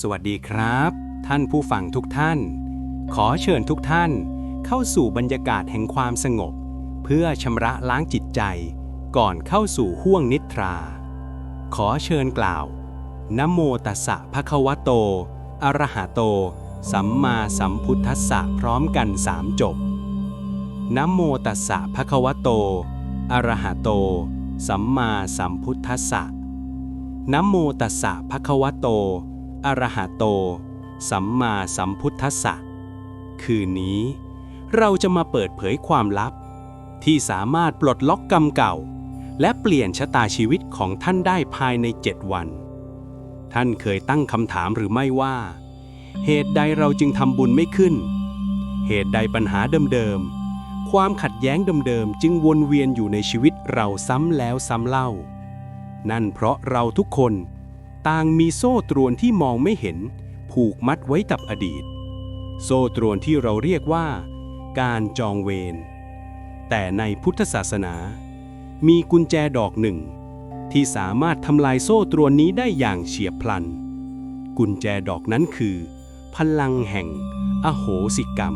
สวัสดีครับ ท่านผู้ฟังทุกท่าน ขอเชิญทุกท่านเข้าสู่บรรยากาศแห่งความสงบ เพื่อชำระล้างจิตใจ ก่อนเข้าสู่ห้วงนิทรา ขอเชิญกล่าวนโมตัสสะภะคะวะโต อะระหะโต สัมมาสัมพุทธัสสะพร้อมกันสามจบนโมตัสสะภะคะวะโต อะระหะโต สัมมาสัมพุทธัสสะนโมตัสสะภะคะวะโต อะระหะโต สัมมาสัมพุทธัสสะ คืนนี้ เราจะมาเปิดเผยความลับ ที่สามารถปลดล็อกกรรมเก่า และเปลี่ยนชะตาชีวิตของท่านได้ภายในเจ็ดวัน ท่านเคยตั้งคำถามหรือไม่ว่า เหตุใดเราจึงทำบุญไม่ขึ้น เหตุใดปัญหาเดิมๆ ความขัดแย้งเดิมๆ จึงวนเวียนอยู่ในชีวิตเราซ้ำแล้วซ้ำเล่า นั่นเพราะเราทุกคน ต่างมีโซ่ตรวนที่มองไม่เห็น ผูกมัดไว้กับอดีต โซ่ตรวนที่เราเรียกว่า การจองเวร แต่ในพุทธศาสนา มีกุญแจดอกหนึ่ง ที่สามารถทำลายโซ่ตรวนนี้ได้อย่างเฉียบพลัน กุญแจดอกนั้นคือ พลังแห่ง อโหสิกรรม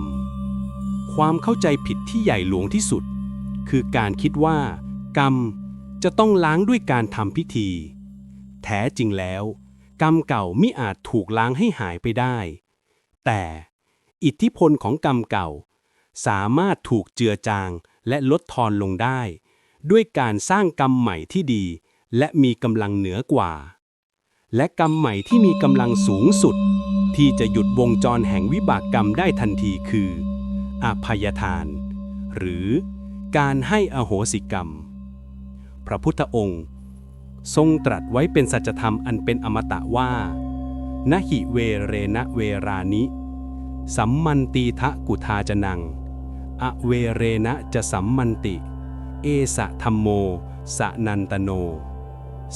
ความเข้าใจผิดที่ใหญ่หลวงที่สุด คือการคิดว่า กรรมจะต้องล้างด้วยการทำพิธี แท้จริงแล้ว กรรมเก่ามิอาจถูกล้างให้หายไปได้ แต่อิทธิพลของกรรมเก่า สามารถถูกเจือจางและลดทอนลงได้ ด้วยการสร้างกรรมใหม่ที่ดี และมีกำลังเหนือกว่า และกรรมใหม่ที่มีกำลังสูงสุด ที่จะหยุดวงจรแห่งวิบากกรรมได้ทันทีคืออภัยทาน หรือการให้อโหสิกรรม พระพุทธองค์ ทรงตรัสไว้เป็นสัจธรรมอันเป็นอมตะว่านหิเวเรนะเวรานิ สัมมันตีทะกุทาจนัง อเวเรนะจะสัมมันติ เอสะธรรมโม สะนันตโน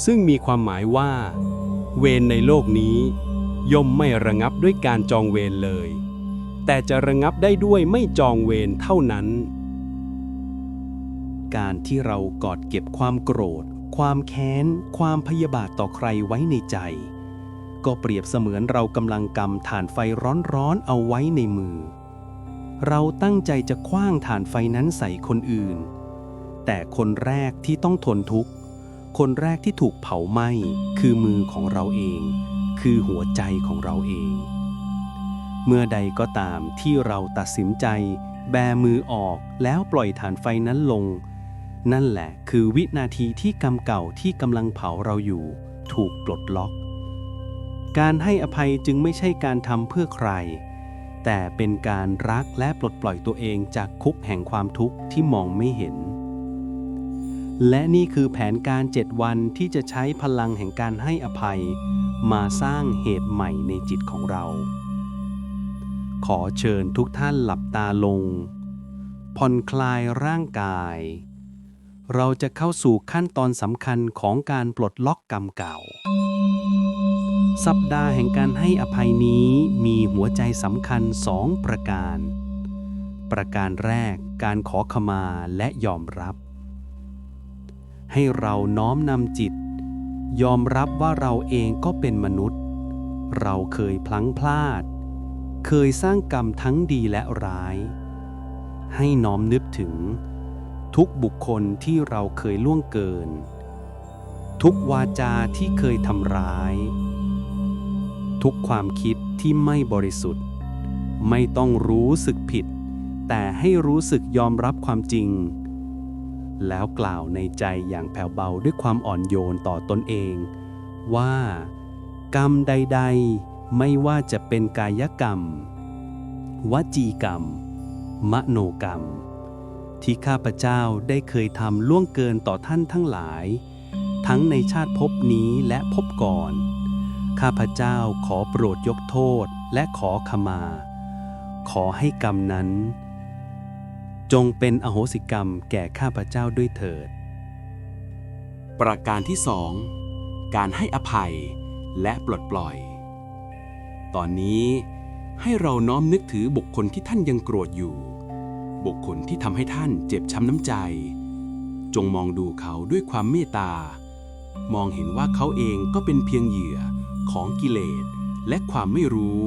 ซึ่งมีความหมายว่า เวรในโลกนี้ ย่อมไม่ระงับด้วยการจองเวรเลย แต่จะระงับได้ด้วยไม่จองเวรเท่านั้นการที่เรากอดเก็บความโกรธ ความแค้น ความพยาบาทต่อใครไว้ในใจ ก็เปรียบเสมือนเรากำลังกำถ่านไฟร้อนๆเอาไว้ในมือ เราตั้งใจจะคว้างถ่านไฟนั้นใส่คนอื่น แต่คนแรกที่ต้องทนทุกข์ คนแรกที่ถูกเผาไหม้คือมือของเราเอง คือหัวใจของเราเอง เมื่อใดก็ตามที่เราตัดสินใจ แบมือออกแล้วปล่อยฐานไฟนั้นลง นั่นแหละคือวินาทีที่กรรมเก่าที่กำลังเผาเราอยู่ ถูกปลดล็อก การให้อภัยจึงไม่ใช่การทำเพื่อใคร แต่เป็นการรักและปลดปล่อยตัวเองจากคุกแห่งความทุกข์ที่มองไม่เห็น และนี่คือแผนการเจ็ดวันที่จะใช้พลังแห่งการให้อภัย มาสร้างเหตุใหม่ในจิตของเรา ขอเชิญทุกท่านหลับตาลง ผ่อนคลายร่างกาย เราจะเข้าสู่ขั้นตอนสำคัญของการปลดล็อกกรรมเก่า สัปดาห์แห่งการให้อภัยนี้มีหัวใจสำคัญสองประการ ประการแรกการขอขมาและยอมรับ ให้เราน้อมนำจิต ยอมรับว่าเราเองก็เป็นมนุษย์ เราเคยพลั้งพลาด เคยสร้างกรรมทั้งดีและร้าย ให้น้อมนึกถึง ทุกบุคคลที่เราเคยล่วงเกิน ทุกวาจาที่เคยทำร้าย ทุกความคิดที่ไม่บริสุทธิ์ ไม่ต้องรู้สึกผิด แต่ให้รู้สึกยอมรับความจริง แล้วกล่าวในใจอย่างแผ่วเบาด้วยความอ่อนโยนต่อตนเอง ว่า กรรมใด ๆ ไม่ว่าจะเป็นกายกรรม วจีกรรม มโนกรรม ที่ข้าพเจ้าได้เคยทำล่วงเกินต่อท่านทั้งหลาย ทั้งในชาติภพนี้และภพก่อน ข้าพเจ้าขอโปรดยกโทษและขอขมา ขอให้กรรมนั้น จงเป็นอโหสิกรรมแก่ข้าพเจ้าด้วยเถิด ประการที่สองการให้อภัยและปลดปล่อย ตอนนี้ให้เราน้อมนึกถือบุคคลที่ท่านยังโกรธอยู่ บุคคลที่ทำให้ท่านเจ็บช้ำน้ำใจ จงมองดูเขาด้วยความเมตตา มองเห็นว่าเขาเองก็เป็นเพียงเหยื่อของกิเลสและความไม่รู้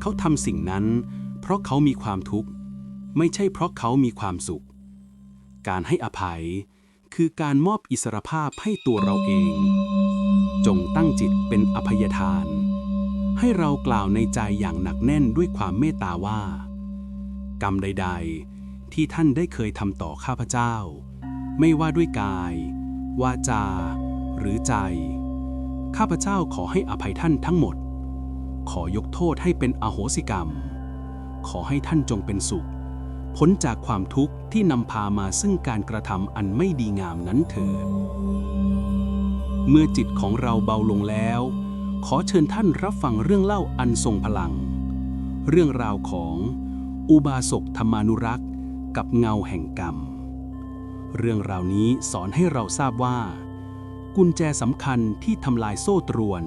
เขาทำสิ่งนั้น เพราะเขามีความทุกข์ ไม่ใช่เพราะเขามีความสุข การให้อภัยคือการมอบอิสรภาพให้ตัวเราเอง จงตั้งจิตเป็นอภัยทาน ให้เรากล่าวในใจอย่างหนักแน่นด้วยความเมตตาว่า กรรมใด ๆ ที่ท่านได้เคยทำต่อข้าพเจ้า ไม่ว่าด้วยกาย วาจา หรือใจ ข้าพเจ้าขอให้อภัยท่านทั้งหมด ขอยกโทษให้เป็นอโหสิกรรม ขอให้ท่านจงเป็นสุข พ้นจากความทุกข์ที่นำพามาซึ่งการกระทำอันไม่ดีงามนั้นเถิดเมื่อจิตของเราเบาลงแล้ว ขอเชิญท่านรับฟังเรื่องเล่าอันทรงพลัง เรื่องราวของ อุบาสกธรรมานุรักษ์ กับเงาแห่งกรรม เรื่องราวนี้สอนให้เราทราบว่า กุญแจสำคัญที่ทำลายโซ่ตรวน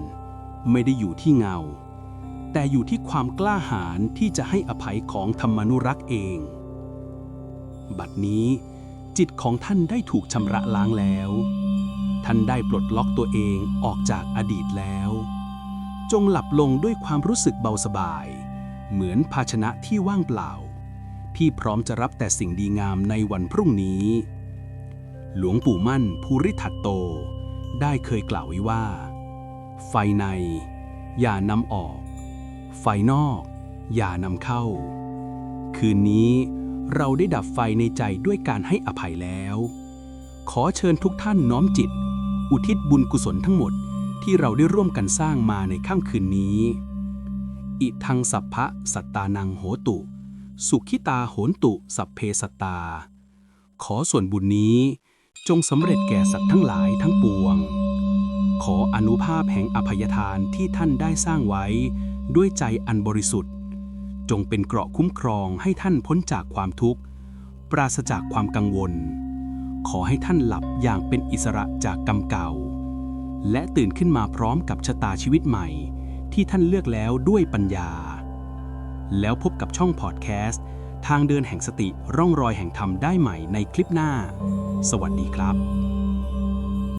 ไม่ได้อยู่ที่เงา แต่อยู่ที่ความกล้าหาญที่จะให้อภัยของธรรมานุรักษ์เอง บัดนี้จิตของท่านได้ถูกชำระล้างแล้ว ท่านได้ปลดล็อกตัวเองออกจากอดีตแล้ว จงหลับลงด้วยความรู้สึกเบาสบาย เหมือนภาชนะที่ว่างเปล่าที่พร้อมจะรับแต่สิ่งดีงามในวันพรุ่งนี้ หลวงปู่มั่นภูริทัตโต ได้เคยกล่าวไว้ว่า ไฟใน อย่านำออก ไฟนอก อย่านำเข้า คืนนี้เราได้ดับไฟในใจด้วยการให้อภัยแล้ว ขอเชิญทุกท่านน้อมจิต อุทิศบุญกุศลทั้งหมดที่เราได้ร่วมกันสร้างมาในค่ำคืนนี้ อิทังสัพพะสัตตานังโหตุ สุขิตาโหนตุ สัพเพสัตตา ขอส่วนบุญนี้จงสำเร็จแก่สัตว์ทั้งหลายทั้งปวง ขออนุภาพแห่งอภัยทานที่ท่านได้สร้างไว้ ด้วยใจอันบริสุทธิ์ จงเป็นเกราะคุ้มครองให้ท่านพ้นจากความทุกข์ ปราศจากความกังวล ขอให้ท่านหลับอย่างเป็นอิสระจากกรรมเก่า และตื่นขึ้นมาพร้อมกับชะตาชีวิตใหม่ ที่ท่านเลือกแล้วด้วยปัญญา แล้วพบกับช่องพอดแคสต์ทางเดินแห่งสติร่องรอยแห่งธรรมได้ใหม่ในคลิปหน้า สวัสดีครับ